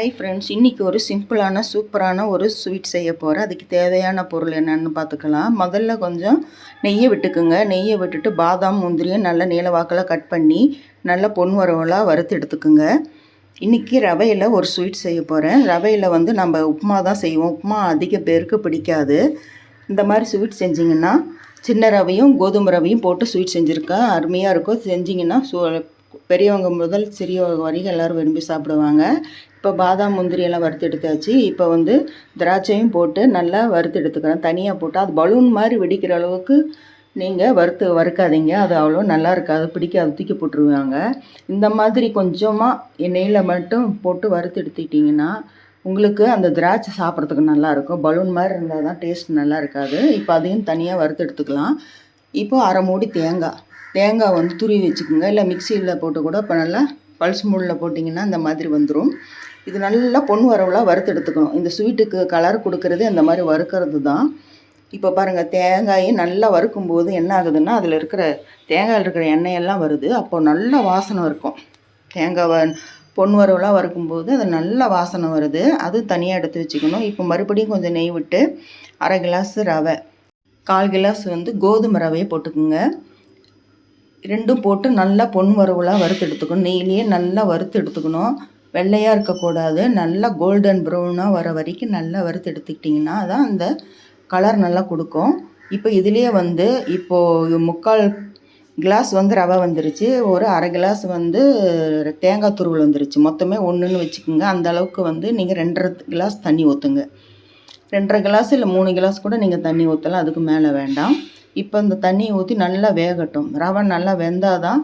Hi friends இன்றைக்கி ஒரு சிம்பிளான சூப்பரான ஒரு ஸ்வீட் செய்ய போகிறேன் அதுக்கு தேவையான பொருள் என்னென்னு பார்த்துக்கலாம். முதல்ல கொஞ்சம் நெய்யை விட்டுக்குங்க. நெய்யை விட்டுட்டு பாதாம் முந்திரியும் நல்ல நீளவாக்கில் கட் பண்ணி நல்ல பொன் வரவலாக வறுத்து எடுத்துக்குங்க. இன்றைக்கி ரவையில் ஒரு ஸ்வீட் செய்ய போகிறேன் ரவையில் வந்து நம்ம உப்புமா தான் செய்வோம். உப்புமா அதிக பேருக்கு பிடிக்காது. இந்த மாதிரி ஸ்வீட் செஞ்சிங்கன்னா சின்ன ரவையும் கோதுமை ரவையும் போட்டு ஸ்வீட் செஞ்சுருக்கேன் அருமையாக இருக்கும். செஞ்சிங்கன்னா சு பெரியவங்க முதல் சிறியவங்க வரைக்கும் எல்லோரும் விரும்பி சாப்பிடுவாங்க. இப்போ பாதாம் முந்திரி எல்லாம் வறுத்து எடுத்தாச்சு. இப்போ வந்து திராட்சையும் போட்டு நல்லா வறுத்து எடுத்துக்கிறேன். தனியாக போட்டு அது பலூன் மாதிரி வெடிக்கிற அளவுக்கு நீங்கள் வறுத்து வறுக்காதீங்க. அது அவ்வளோ நல்லா இருக்காது. பிடிக்காது. தூக்கி போட்டுருவாங்க. இந்த மாதிரி கொஞ்சமாக எண்ணெயில் மட்டும் போட்டு வறுத்து எடுத்துக்கிட்டிங்கன்னா உங்களுக்கு அந்த திராட்சை சாப்பிட்றதுக்கு நல்லாயிருக்கும் பலூன் மாதிரி இருந்தால் தான் டேஸ்ட் நல்லா இருக்காது. இப்போ அதையும் தனியாக வறுத்து எடுத்துக்கலாம். இப்போது அரை மூடி தேங்காய். தேங்காய் வந்து துருவி வச்சுக்கோங்க. இல்லை மிக்சியில் போட்டு கூட இப்போ நல்லா பல்ஸ் மூடில் போட்டிங்கன்னா இந்த மாதிரி வந்துடும் இது நல்லா பொன் வரவலாக வறுத்து எடுத்துக்கணும். இந்த ஸ்வீட்டுக்கு கலர் கொடுக்கறது அந்த மாதிரி வறுக்கிறது தான் இப்போ பாருங்கள் தேங்காயை நல்லா வறுக்கும்போது என்ன ஆகுதுன்னா அதில் இருக்கிற தேங்காயில் இருக்கிற எண்ணெயெல்லாம் வருது. அப்போது நல்ல வாசனை இருக்கும். தேங்காவை பொன் வரவலாக வறுக்கும்போது அது நல்ல வாசனை வருது. அது தனியாக எடுத்து வச்சுக்கணும். இப்போ மறுபடியும் கொஞ்சம் நெய் விட்டு அரை கிளாஸ் ரவை கால் கிளாஸ் வந்து கோதுமை ரவையை போட்டுக்குங்க. ரெண்டும் போட்டு நல்லா பொன் வறுவலாக வறுத்து எடுத்துக்கணும். நெய்லேயே நல்லா வறுத்து எடுத்துக்கணும். வெள்ளையாக இருக்கக்கூடாது. நல்லா கோல்டன் ப்ரௌனாக வர வரைக்கும் நல்லா வறுத்து எடுத்துக்கிட்டிங்கன்னா தான் அந்த கலர் நல்லா கொடுக்கும். இப்போ இதுலேயே வந்து இப்போது முக்கால் கிளாஸ் வந்து ரவை வந்துருச்சு. ஒரு அரை கிளாஸ் வந்து தேங்காய் துருவல் வந்துருச்சு. மொத்தமே ஒன்றுன்னு வச்சுக்கோங்க. அந்த அளவுக்கு வந்து நீங்கள் ரெண்டரை கிளாஸ் தண்ணி ஊற்றுங்க ரெண்டரை கிளாஸ் இல்லை மூணு கிளாஸ் கூட நீங்கள் தண்ணி ஊற்றலாம் அதுக்கு மேலே வேண்டாம். இப்போ இந்த தண்ணியை ஊற்றி நல்லா வேகட்டும். ரவை நல்லா வெந்தால் தான்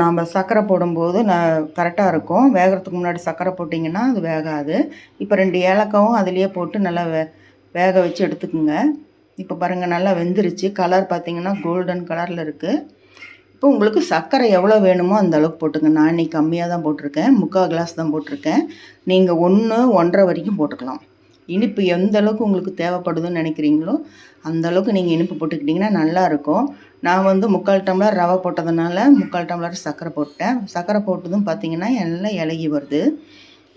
நாம் சர்க்கரை போடும்போது நான் கரெக்டாக இருக்கும். வேகிறதுக்கு முன்னாடி சர்க்கரை போட்டிங்கன்னா அது வேகாது. இப்போ ரெண்டு ஏலக்காவும் அதுலேயே போட்டு நல்லா வே வேக வச்சு எடுத்துக்கோங்க. இப்போ பாருங்கள் நல்லா வெந்துருச்சு. கலர் பார்த்திங்கன்னா கோல்டன் கலரில் இருக்குது இப்போ உங்களுக்கு சர்க்கரை எவ்வளோ வேணுமோ அந்த அளவுக்கு போட்டுங்க நான் இன்றைக்கி கம்மியாக தான் போட்டிருக்கேன். முக்கால் கிளாஸ் தான் போட்டிருக்கேன். நீங்கள் ஒன்று ஒன்றரை வரைக்கும் போட்டுக்கலாம். இனிப்பு எந்த அளவுக்கு உங்களுக்கு தேவைப்படுதுன்னு நினைக்கிறீங்களோ அந்த அளவுக்கு நீங்கள் இனிப்பு போட்டுக்கிட்டிங்கன்னா நல்லாயிருக்கும். நான் வந்து முக்கால் டம்ளர் ரவை போட்டதுனால முக்கால் டம்ளர் சர்க்கரை போட்டேன். சர்க்கரை போட்டதும் பார்த்திங்கன்னா எல்லாம் இலகி வருது.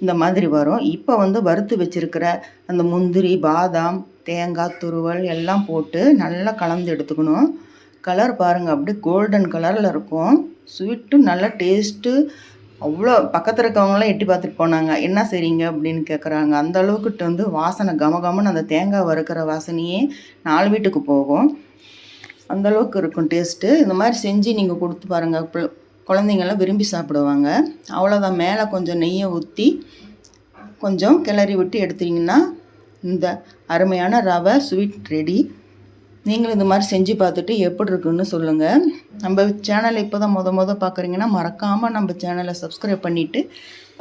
இந்த மாதிரி வரும். இப்போ வந்து வறுத்து வச்சுருக்கிற அந்த முந்திரி பாதாம் தேங்காய் துருவல் எல்லாம் போட்டு நல்லா கலந்து எடுத்துக்கணும். கலர் பாருங்கள் அப்படியே கோல்டன் கலரில் இருக்கும். ஸ்வீட்டும் நல்லா டேஸ்ட்டு அவ்வளோ பக்கத்தில் இருக்கவங்களாம் எட்டி பார்த்துட்டு போனாங்க. என்ன செய்றீங்க? அப்படின்னு கேட்குறாங்க அந்த அளவுக்கு வந்து வாசனை கமகமன்னு அந்த தேங்காய் வறுக்கிற வாசனையே நாலு வீட்டுக்கு போகும். அந்த அளவுக்கு இருக்கும் டேஸ்ட்டு. இந்த மாதிரி செஞ்சு நீங்கள் கொடுத்து பாருங்கள் குழந்தைங்கள்லாம் விரும்பி சாப்பிடுவாங்க. அவ்வளோதான் மேலே கொஞ்சம் நெய்யை ஊற்றி கொஞ்சம் கிளறி விட்டு எடுத்தீங்கன்னா இந்த அருமையான ரவை ஸ்வீட் ரெடி நீங்களும் இந்த மாதிரி செஞ்சு பார்த்துட்டு எப்படி இருக்குன்னு சொல்லுங்கள் நம்ம சேனலை இப்போ தான் மொதல் மொதல் பார்க்குறீங்கன்னா மறக்காமல் நம்ம சேனலை சப்ஸ்கிரைப் பண்ணிவிட்டு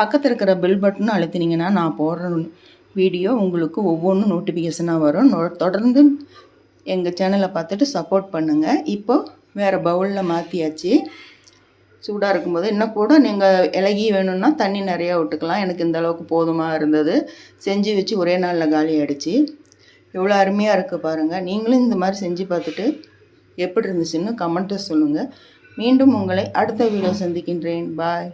பக்கத்தில் இருக்கிற பெல் பட்டனும் அழுத்தினீங்கன்னா நான் போடுற வீடியோ உங்களுக்கு ஒவ்வொன்றும் நோட்டிஃபிகேஷனாக வரும். தொடர்ந்து எங்கள் சேனலை பார்த்துட்டு சப்போர்ட் பண்ணுங்கள் இப்போது வேறு பவுலில் மாற்றியாச்சு சூடாக இருக்கும்போது இன்னும் கூட நீங்கள் இலகி வேணும்னா தண்ணி நிறையா விட்டுக்கலாம். எனக்கு இந்த அளவுக்கு போதுமாக இருந்தது. செஞ்சு வச்சு ஒரே நாளில் காலி ஆகிடுச்சு எவ்வளோ அருமையாக இருக்குது பாருங்கள் நீங்களும் இந்த மாதிரி செஞ்சு பார்த்துட்டு எப்படி இருந்துச்சுன்னு கமெண்ட்டை சொல்லுங்கள் மீண்டும் உங்களை அடுத்த வீடியோ சந்திக்கின்றேன். பாய்